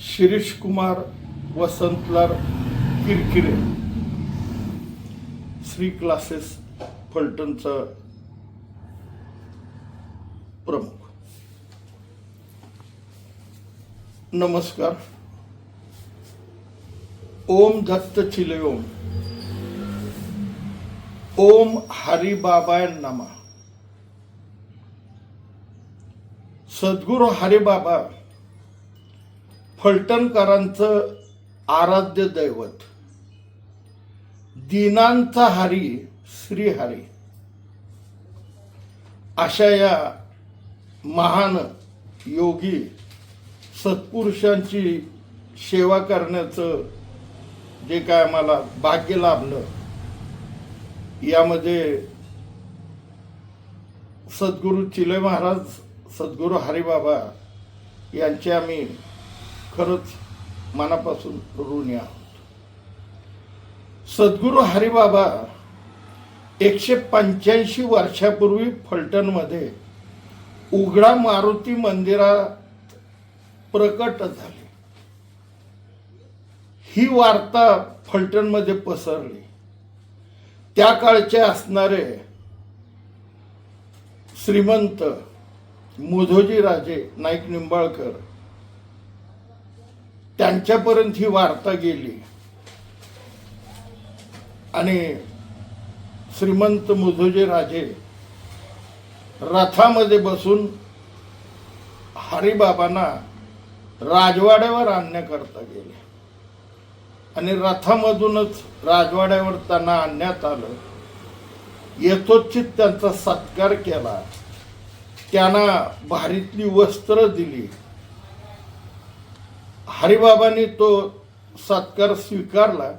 Shirish Kumar Vasantlal Kirkire. Shri classes फलटणचा प्रमुख. नमस्कार. ओम दत्त चिले ओम. ओम हरिबाबाय नमा. सद्गुरु हरिबाबा फलटणकरांचं आराध्य दैवत. दिनांचा हरी श्रीहरी. अशा या महान योगी सत्पुरुषांची सेवा करण्याचं जे काय मला भाग्य लाभलं यामध्ये सद्गुरू चिले महाराज सद्गुरू हरिबाबा यांचे आम्ही खरंच मनापासून ऋणी आहोत. सद्गुरू हरिबाबा एकशे पंच्याऐंशी वर्षापूर्वी फलटणमध्ये उघडा मारुती मंदिरात प्रकट झाले. ही वार्ता फलटणमध्ये पसरली. त्या काळचे असणारे श्रीमंत मुधोजी राजे नाईक निंबाळकर त्यांच्यापर्यंत ही वार्ता गेली. आणि श्रीमंत मुधोजी राजे रथामध्ये बसून हरिबाबांना राजवाड्यावर आणण्याकरता गेले. आणि रथामधूनच राजवाड्यावर त्यांना आणण्यात आलं. यथोचित त्यांचा सत्कार केला. त्यांना भारीतली वस्त्र दिली. हरिबाबांनी तो सत्कार स्वीकारला.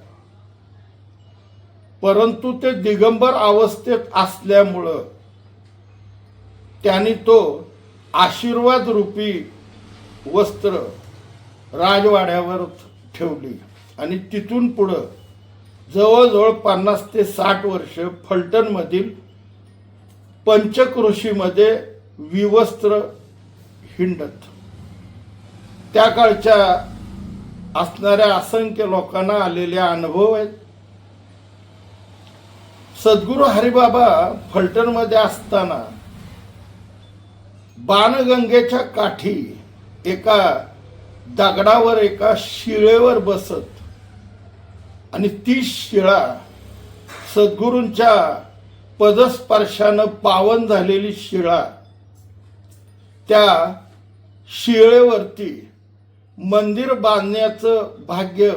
परंतु ते दिगंबर अवस्थेत असल्यामुळं त्यांनी तो आशीर्वाद रूपी वस्त्र राजवाड्यावर ठेवली. आणि तिथून पुढं जवळजवळ पन्नास ते साठ वर्ष फलटणमधील पंचकृषीमध्ये विवस्त्र हिंडत. त्या काळच्या असणाऱ्या असंख्य लोकांना आलेले अनुभव आहेत. सद्गुरू हरिबाबा फलटणमध्ये असताना बाणगंगेच्या काठी एका दगडावर एका शिळेवर बसत आणि ती शिळा सद्गुरूंच्या पदस्पर्शानं पावन झालेली शिळा त्या शिळेवरती मंदिर बांधण्याचं भाग्य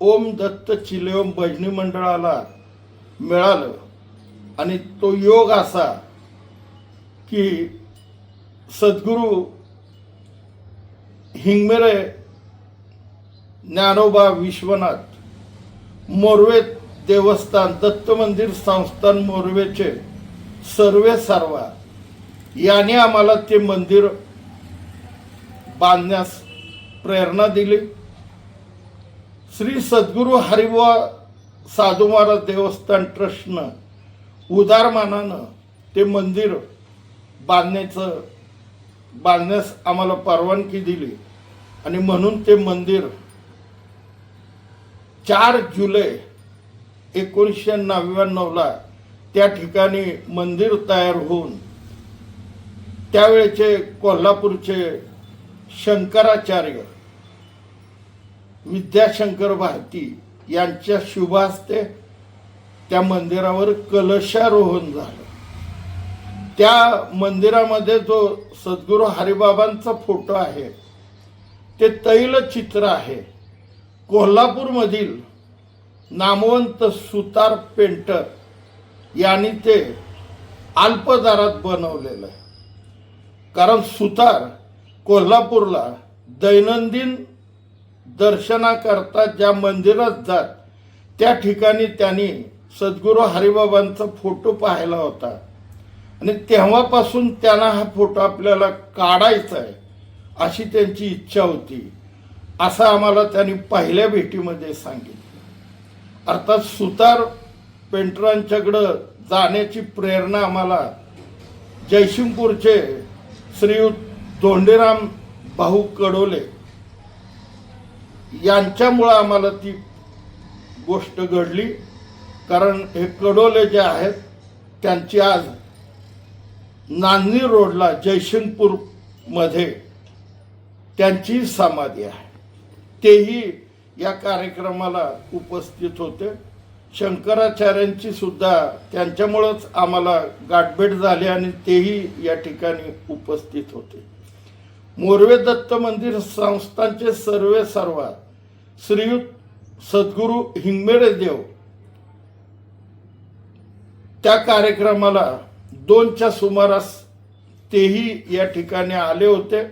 ओम दत्त चिलेओम भजनी मंडळाला मिळालं. आणि तो योग असा की सद्गुरू हिंगमेरे ज्ञानोबा विश्वनाथ मोरवे देवस्थान दत्त मंदिर संस्थान मोरवेचे सर्वे सर्वा याने आम्हाला ते मंदिर बांधण्यास प्रेरणा दिली. श्री सद्गुरू हरिबुवा साधू महाराज देवस्थान ट्रस्टनं उदारमानानं ते मंदिर बांधण्याचं बांधण्यास आम्हाला परवानगी दिली. आणि म्हणून ते मंदिर चार जुलै एकोणीसशे नव्याण्णवला त्या ठिकाणी मंदिर तयार होऊन त्यावेळेचे कोल्हापूरचे शंकराचार्य विद्याशंकर भारती यांच्या शुभ हस्ते त्या मंदिरावर कलशारोहण झालं. त्या मंदिरामध्ये जो सद्गुरू हरिबाबांचा फोटो आहे ते तैलचित्र आहे. कोल्हापूरमधील नामवंत सुतार पेंटर यांनी ते अल्पदारात बनवलेलं आहे. कारण सुतार कोल्हापूरला दैनंदिन दर्शनाकरता ज्या मंदिरात जात त्या ठिकाणी त्यांनी सद्गुरू हरिबाबांचा फोटो पाहिला होता. आणि तेव्हापासून त्यांना हा फोटो आपल्याला काढायचा आहे अशी त्यांची इच्छा होती. असं आम्हाला त्यांनी पहिल्या भेटीमध्ये सांगितलं. अर्थात सुतार पेंटरांच्याकडं जाण्याची प्रेरणा आम्हाला जयसिंगपूरचे श्रीयुत धोंडेराम भाऊ कडोले यांच्यामुळं आम्हाला ती गोष्ट घडली. कारण हे कडोले जे आहेत त्यांची आज नांदणी रोडला जयसिंगपूरमध्ये त्यांची समाधी आहे. तेही या कार्यक्रमाला उपस्थित होते. शंकराचार्यांची सुद्धा त्यांच्यामुळंच आम्हाला गाठभेट झाली आणि तेही या ठिकाणी उपस्थित होते. मोरवे दत्त मंदिर संस्थांचे सर्वे सर्वात. श्रीयुत सद्गुरू हिंगमेडे देव. त्या कार्यक्रमाला दोनच्या सुमारास तेही या ठिकाणी आले होते.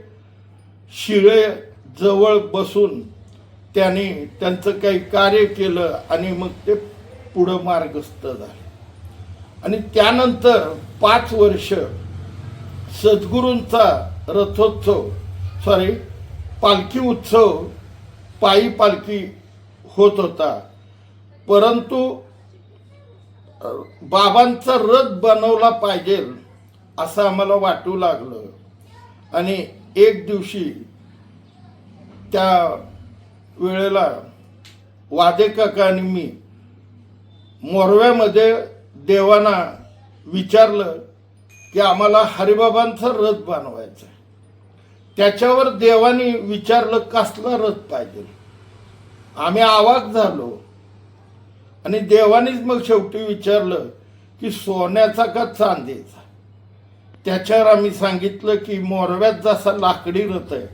शिळे जवळ बसून त्यांनी त्यांचं काही कार्य केलं आणि मग ते पुढं मार्गस्थ झाले. आणि त्यानंतर पाच वर्ष सद्गुरूंचा रथोत्सव सॉरी पालखी उत्सव पायी पालखी होत होता. परंतु बाबांचा रथ बनवला पाहिजे असं आम्हाला वाटू लागलं. आणि एक दिवशी त्या वेळेला वादे काकांनी आणि मी मोरव्यामध्ये देवांना विचारलं की आम्हाला हरिबाबांचा रथ बनवायचा आहे. त्याच्यावर देवानी विचारलं कसला रथ पाहिजे. आम्ही आवाज झालो आणि देवानीच मग शेवटी विचारलं की सोन्याचा का चांदीचा? त्याच्यावर आम्ही सांगितलं की मोरव्यात जसा लाकडी रथ आहे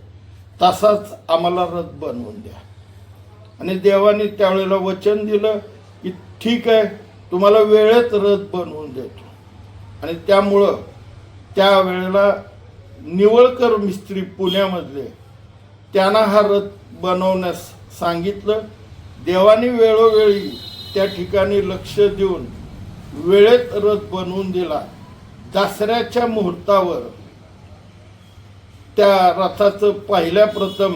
तसाच आम्हाला रथ बनवून द्या. आणि देवानी त्यावेळेला वचन दिलं की ठीक आहे तुम्हाला वेळेत रथ बनवून देतो. आणि त्यामुळं त्यावेळेला निवळकर मिस्त्री पुण्यामधले त्यांना हा रथ बनवण्यास सांगितलं. देवानी वेळोवेळी त्या ठिकाणी लक्ष देऊन वेळेत रथ बनवून दिला. दसऱ्याच्या मुहूर्तावर त्या रथाचं पहिल्या प्रथम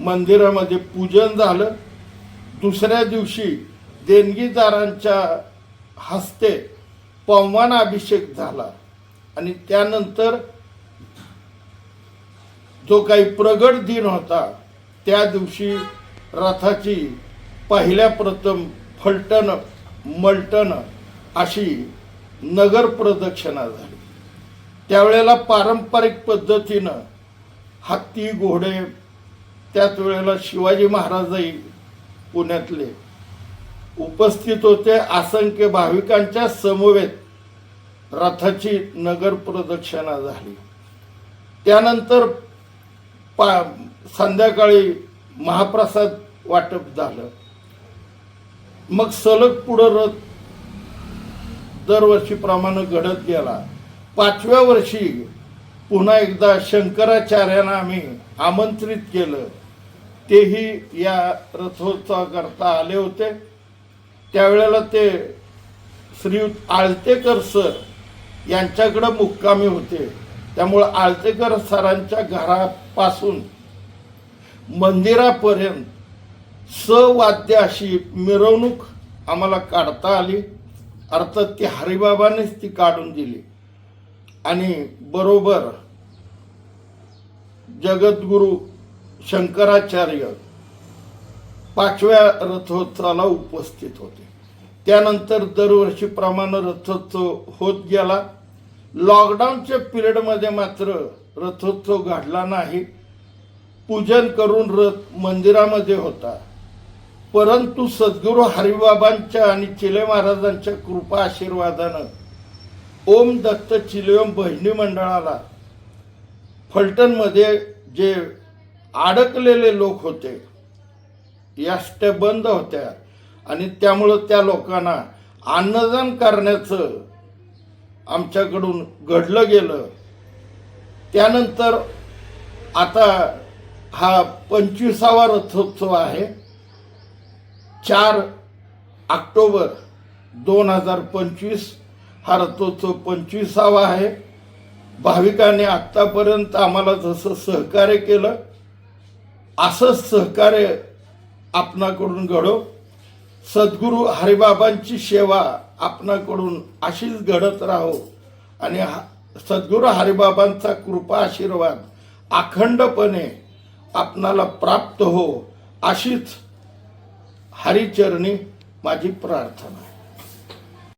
मंदिरामध्ये पूजन झालं. दुसऱ्या दिवशी देणगीदारांच्या हस्ते पवमान अभिषेक झाला आणि त्यानंतर जो काही प्रगट दिन होता त्या दिवशी रथाची पहिल्या प्रथम फलटण मलटण अशी नगर प्रदक्षिणा झाली. त्यावेळेला पारंपरिक पद्धतीनं हत्ती घोडे त्याच वेळेला शिवाजी महाराजही पुण्यातले उपस्थित होते. असंख्य भाविकांच्या समवेत रथाची नगर प्रदक्षिणा झाली. त्यानंतर पा संध्याकाळी महाप्रसाद वाटप झालं. मग सलग पुढं रथ दरवर्षीप्रमाणे घडत गेला. पाचव्या वर्षी पुन्हा एकदा शंकराचार्यांना आम्ही आमंत्रित केलं. तेही या रथोत्सवाकरता आले होते. त्यावेळेला ते श्रीयुत आळतेकर सर यांच्याकडं मुक्कामी होते. त्यामुळं आळतेकर सरांच्या घरापासून मंदिरापर्यंत सवाद्य अशी मिरवणूक आम्हाला काढता आली. अर्थात ती हरिबाबानेच ती काढून दिली. आणि बरोबर जगद्गुरु शंकराचार्य पाचव्या रथोत्सवाला उपस्थित होते. त्यानंतर दरवर्षीप्रमाणे रथोत्सव होत गेला. लॉकडाऊनच्या पिरियडमध्ये मात्र रथोत्सव घडला नाही. पूजन करून रथ मंदिरामध्ये होता. परंतु सद्गुरू हरिबाबांच्या आणि चिले महाराजांच्या कृपा आशीर्वादानं ओम दत्त चिलेओम बहिणी मंडळाला फलटणमध्ये जे अडकलेले लोक होते याष्ट्या बंद होत्या आणि त्यामुळं त्या लोकांना अन्नदान करण्याचं आमच्याकडून घडलं गेलं. त्यानंतर आता हा पंचवीसावा रथोत्सव आहे. चार ऑक्टोबर दोन हजार पंचवीस हा रथोत्सव पंचवीसावा आहे. भाविकांनी आत्तापर्यंत आम्हाला जसं सहकार्य केलं असंच सहकार्य आपणाकडून घडो सद्गुरू हरिबाबांची सेवा आपणाकडून अशीच घडत राहो. आणि हा- सद्गुरू हरिबाबांचा कृपा आशीर्वाद अखंडपणे आपणाला प्राप्त हो अशीच हरिचरणी माझी प्रार्थना